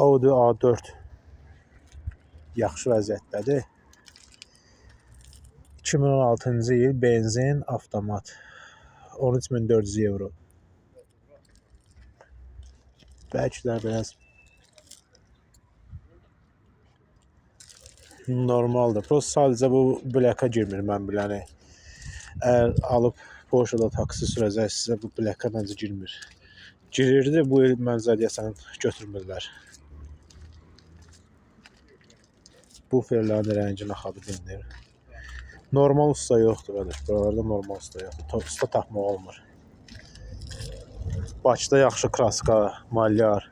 Audi A4 yaxşı vəziyyətdədir. 2016-cı il benzin avtomat 13400 euro. Bəlkə də biraz normaldır. Prosta sadəcə bu blaka girmir mən biləni. Əgər alıb Porsche-da taksi sürəcəksinizsə bu blaka məncə girmir. Girirdi, bu il məncə deyəsən götürmürlər. Bu ferlərin rəngi naxadı bilinir. Normal usta yoxdur qardaş. Buralarda normal usta yoxdur. Usta tapmaq olmur. Bakıda yaxşı kraska, malyar,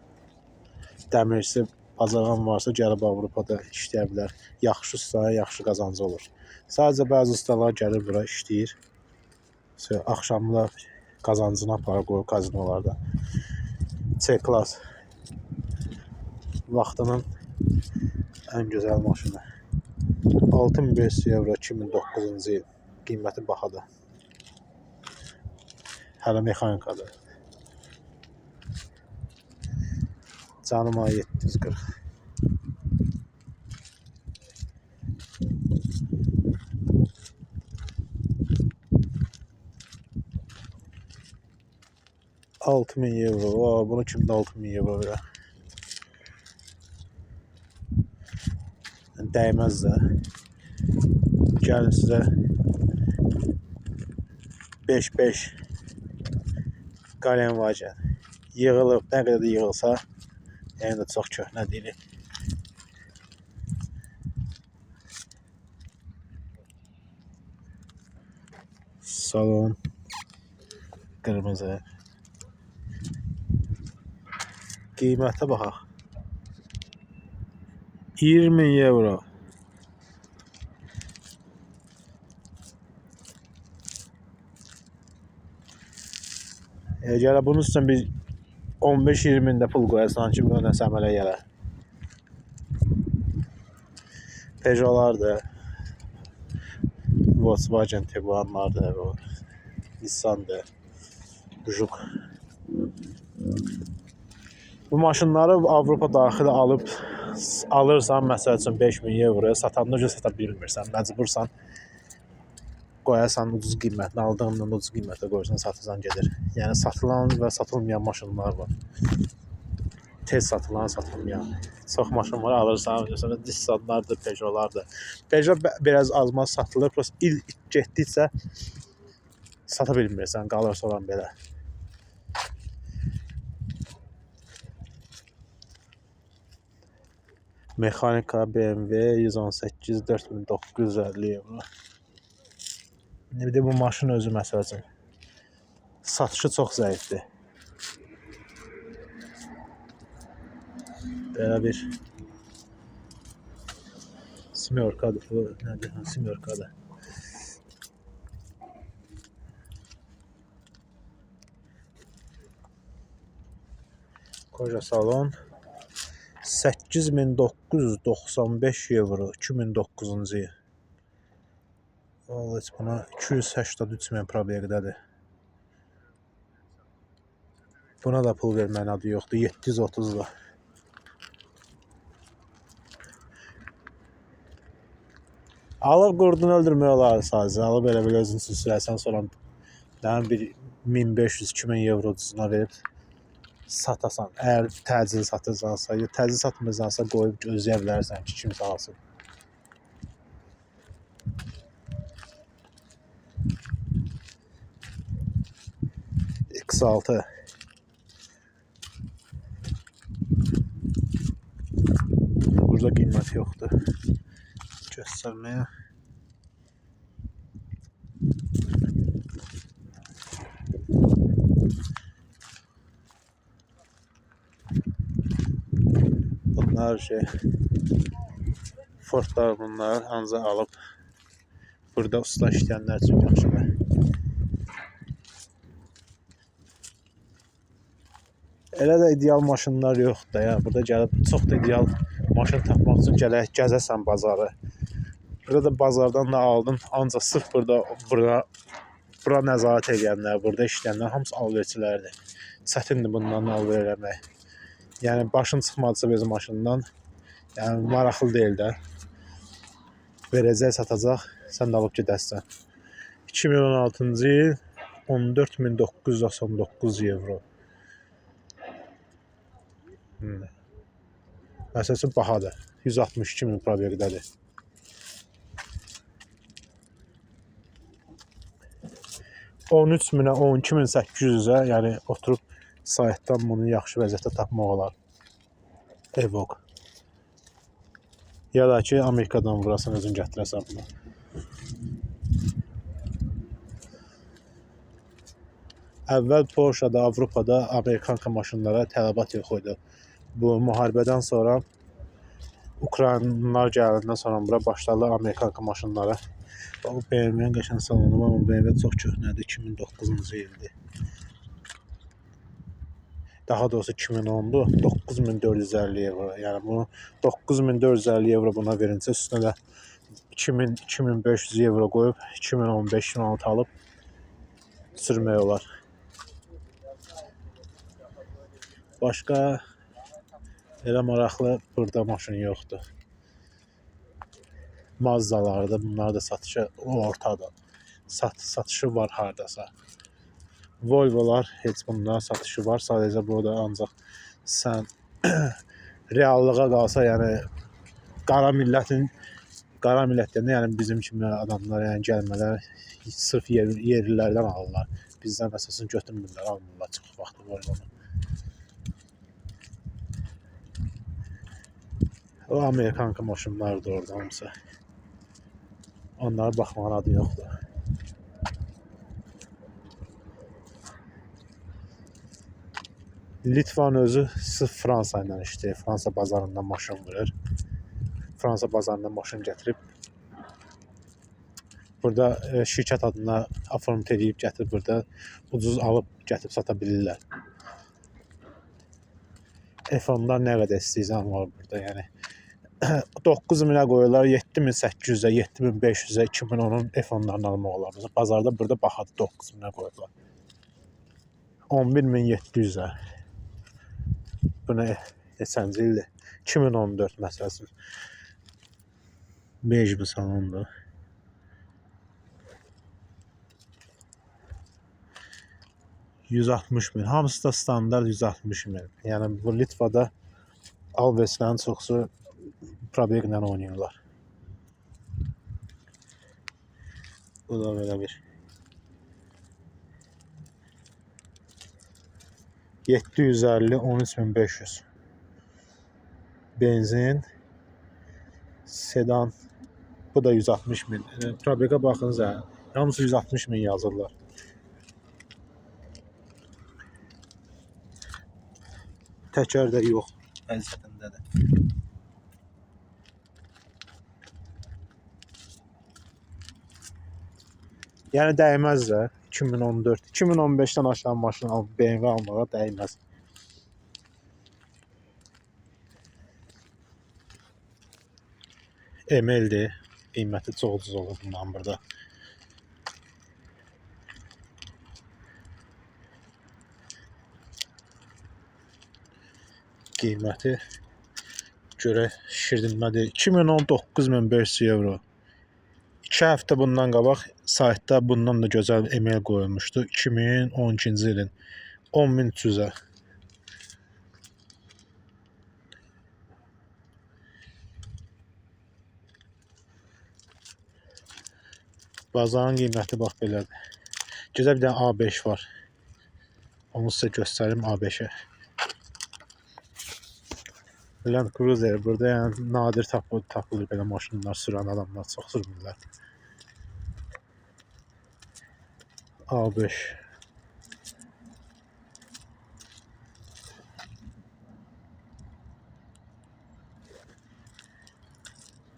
dəmirçi bacaran varsa gəlib Avropada işləyə bilər. Yaxşı ustaya yaxşı qazancı olur. Sadəcə bəzi ustalar gəlir bura işləyir. Sonra axşamlar qazancını aparır qoyur kazinolarda. C-klass vaxtının ən gözəl maşını. 6500 euro 2009-cu il qiyməti bahadır. Hələ mexanikadır. Canım ay 740. Altı min euro. Aa, bunu kimdə 6000 euro verər? Dəyməz də. Gəlin sizə 5-5 Qalen Vagen. Yığılıb, nə qədər də yığılsa, yəni də çox köhnə deyil. Salon qırmızı. Qiymətə baxaq. 20 min euro. Əgər bunun üstüne bir 15-20 mində pul qoyarsan ki, bu nəsə əmələ gələr. Peugeot'lardır. Volkswagen Tiguan'lardır. O Nissan'dır. Juk. Bu maşınları Avropa daxili alıb alırsan məsəl üçün 5000 euroya satanda ucuz sata bilmirsən, məcbursan qoyasan ucuz qiymətlə, aldığından ucuz qiymətə qoyursan, satırsan gedir. Yəni satılan və satılmayan maşınlar var. Tez satılan, satılmayan. Çox maşın var, alırsan, mesela Nissanlardır, Peugeotlardır. Peugeot biraz azmaz satılır, prosta il getdikcə sata bilmirsən, qalırsa olan belə. Mexanika BMW 118 4950 euro. Bir də bu maşın özü məsəl üçün satışı çox zəifdir. Belə bir Smyorkadır. Bu nədir? Ha, Smyorkadır. Koca salon 8995 euro 2009-cu il. Vallahi buna 283 min probeyqdədir. Buna da pul verməyin adı yoxdur. 730 da. Alıb qurdunu öldürmək olar sadəcə. Alıb elə belə özün üçün sürəsən sonra nəmin bir 1500-2000 euro ucuzuna verib satasan. Əgər təcil satırsansa, ya təcil satmırsansa qoyub gözləyə bilərsən ki, kimsə alsın. X6 Burada qiymət yoxdur. Göstərməyə. Bunlar şey Fordlar bunlar ancaq alıb burada usta işləyənlər üçün yaxşıdır. Elə də ideal maşınlar yoxdur da ya. Burada gəlib çox da ideal maşın tapmaq üçün gələk gəzəsən bazarı. Burada da bazardan da aldın. Ancaq sırf burada bura bura nəzarət edənlər, burada işləyənlər hamısı alverçilərdir. Çətindir bundan alver eləmək. Yəni başın çıxmadısa bez maşından, yəni maraqlı deyil də. Verəcək, satacaq, sən də alıb gedərsən. 2016-cı il 14999 evro. Hmm. Məsələsi bahadır. 162 min probeqdədir. On üç minə, 12 min 800-ə, yəni oturub saytdan bunu yaxşı vəziyyətdə tapmaq olar. Evoque. Ya da ki, Amerikadan vurasan özün gətirəsən bunu. Əvvəl Porsche-da, Avropada Amerikanka maşınlara tələbat yox idi. Bu müharibədən sonra Ukraynalılar gələndən sonra bura başladılar Amerikanka maşınlara. Bax, BMW-nin qəşəng salonu var, bu BMW çox köhnədir, 2009-cu ildir. Daha doğrusu 2010-dur, 9450 evro. Yəni bunu 9450 evro buna verincə üstünə də 2000 2500 evro qoyub 2015-2016 alıb sürmək olar. Başqa elə maraqlı burada maşın yoxdur. Mazdalardır, bunlar da satışı ortada. Sat, satışı var hardasa. Volvolar heç bunların satışı var. Sadəcə burada ancaq sən reallığa qalsa, yəni qara millətin qara millət deyəndə, yəni bizim kimi adamlar, yəni gəlmələr sırf yer, yerlilərdən alırlar. Bizdən məsələn götürmürlər, almırlar çox vaxt Volvonu. O Amerikanka maşınlardır orada hamısı. Onlara baxmağın adı yoxdur. Litvanın özü sırf Fransa ilə işləyir. Fransa bazarından maşın vurur. Fransa bazarından maşın gətirib burada e, şirkət adına aform edib gətirib burada ucuz alıb gətirib sata bilirlər. F10-lar nə qədər istəyirsən var burada. Yəni 9000-ə qoyurlar, 7800-ə, 7500-ə, 2010-un F10-larını almaq olar. Bazarda burada bahadır 9000-ə qoyurlar. 11700-ə. Bu nə neçənci ildir? 2014 məsələn. Bej bir salondur. ...160 min. Hamısı da standart 160 min. Yəni bu Litvada Alveslərin çoxusu probeglə oynayırlar. Bu da belə bir 750 13500 benzin sedan bu da 160 min. Yəni, Probega baxınız hə. Hamısı 160 min yazırlar. Təkər də yox. Vəziyyətindədir. Yəni dəyməz də 2014, 2015-dən aşağı maşın al, BMW almağa dəyməz. ML-dir. Qiyməti çox ucuz olur bundan burada. Qiyməti görə şişirdilmədir. 2019 euro. 2 həftə bundan qabaq saytda bundan da gözəl email qoyulmuşdu. 2012-ci ilin 10300-ə. Bazarın qiyməti bax belədir. Gözəl bir dənə A5 var. Onu sizə göstərim A5-i. Land Cruiser burada yəni nadir tapılır, tapılır belə maşınlar sürən adamlar çox sürmürlər. A5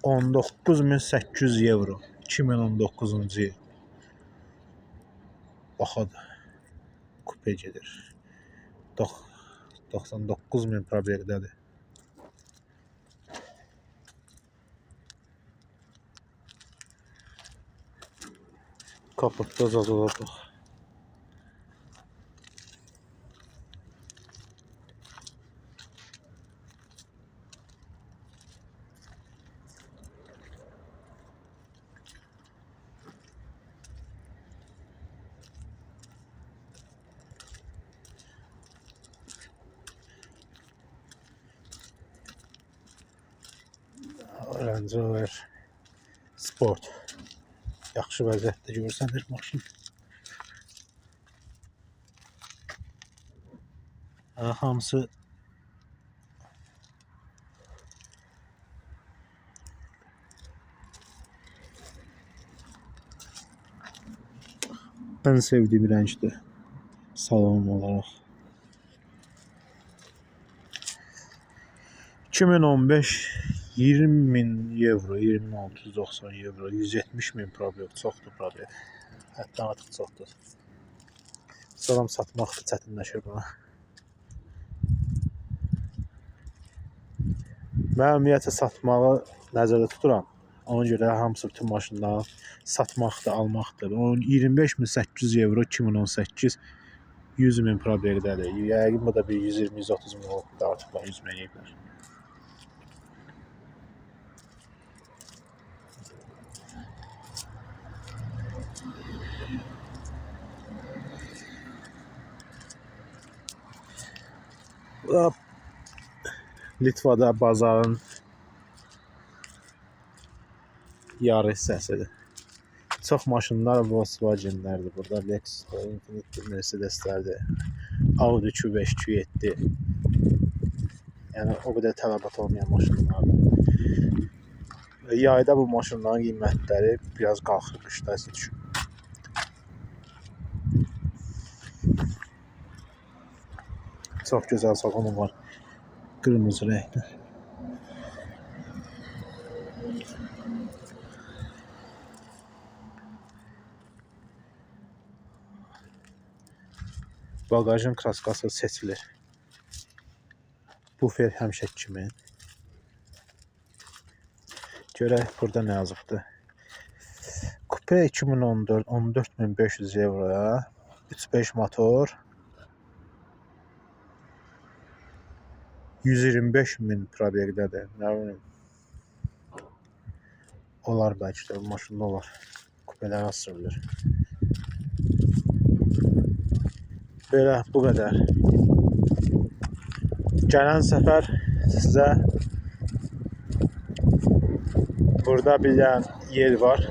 19800 euro 2019-cu il. Baxadı. Kupe gedir. Dox- 99 min probegdədir. Range Rover Sport. Yaxşı vəziyyətdə görsənir maşın. Ha, hamısı en sevdiğim renkti. Salon olarak. 2015 20 bin euro, 2690 euro, 170 bin probel, çoxdur probel. Hətta artıq çoxdur. Sonra satmaq çətinləşir buna. Mən ümumiyyətlə satmağı nəzərdə tuturam. Ona görə hamısı bütün maşınları satmaqdır, almaqdır. Onun 25800 euro 2018 100 min probeldədir. Yəqin bu da bir 120-130 min olub da artıq var 100 min yeyiblər. Litvada bazarın yarı hissəsidir. Çox maşınlar Volkswagenlərdir burada. Lexuslar, Infiniti, Mercedeslərdir. Audi Q5, Q7. Yəni o qədər tələbat olmayan maşınlardır. Yayda bu maşınların qiymətləri biraz qalxır, qışda isə düşür. Çox gözəl salonu var. Qırmızı rəngli. Bagajın kraskası seçilir. Bufer həmişəki kimi. Görək burada nə yazıbdı. Kupe 2014 14500 euroya 3.5 motor 125 min probeqdədir. Nə bilim. Olar bəlkə də maşında olar. Kupelər az sürülür. Belə bu qədər. Gələn səfər sizə burada bir yer var.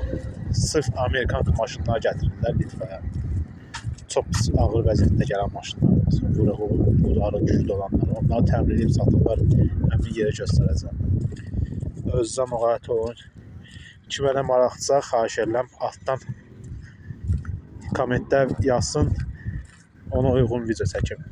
Sırf Amerikan maşınlar gətirirlər Litvaya. Çox pis ağır vəziyyətdə gələn maşınlar. Məsələn, vurğu, budarı güclü olanlar. Onları təmir edib satırlar. Həmin yerə göstərəcəm. Özünüzə müğayət olun. Kimə də maraqlısa, xahiş edirəm altdan kommentdə yazsın. Ona uyğun video çəkim.